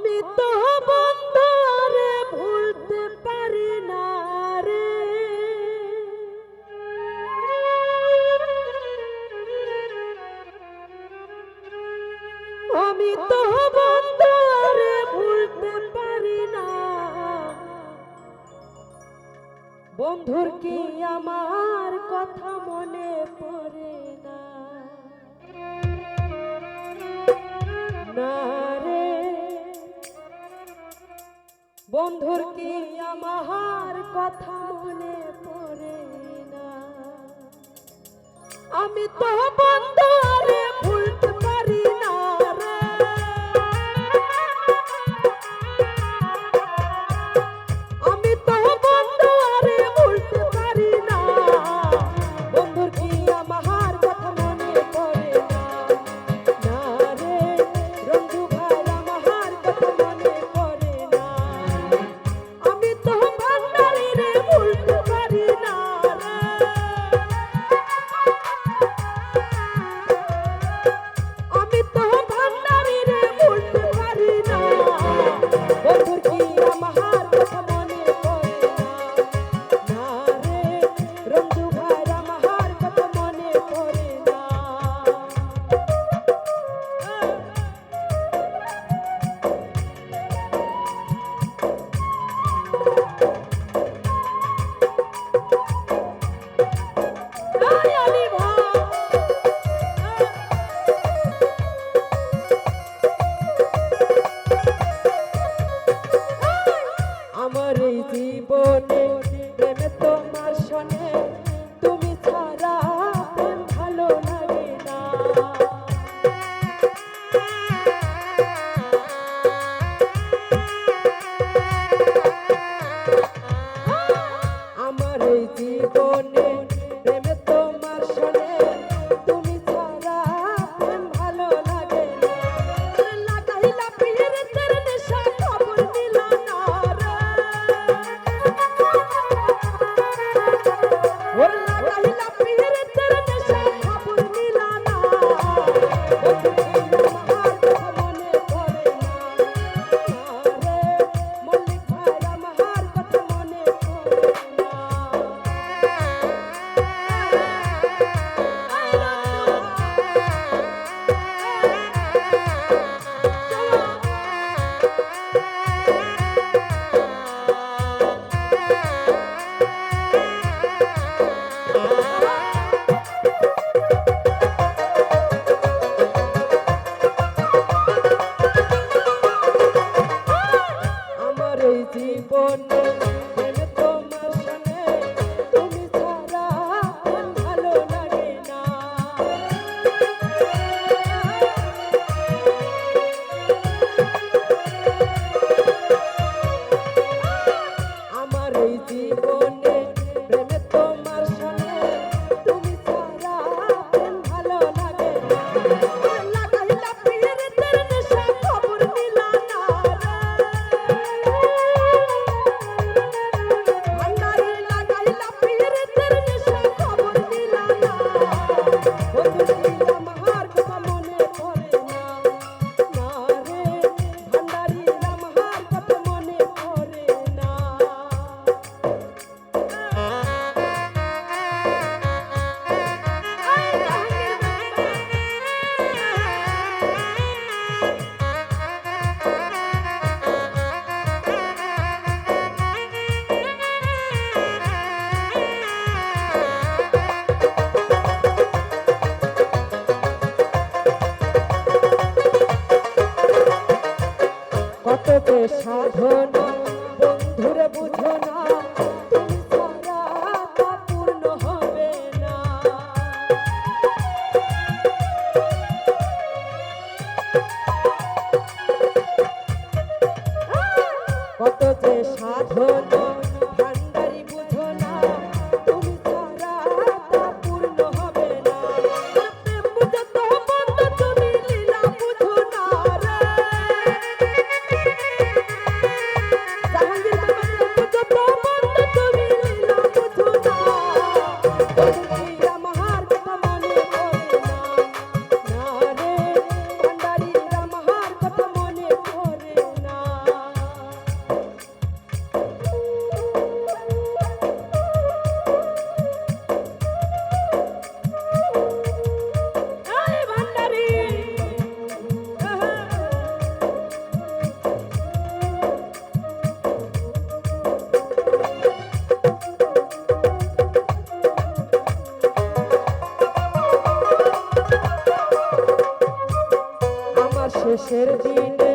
আমি তো বন্ধরে ভুলতে পারি না রে। আমি তো বন্ধরে ভুলতে পারি না। বন্ধুর কি আমার কথা মনে পড়ে? বন্ধুর কি আমার কথা মনে পড়ে না? আমি তো বন্ধুরে রাখি কত যে সাধন? বন্ধুরে বুঝো না তুমি সারা না। দিবসের দিনে।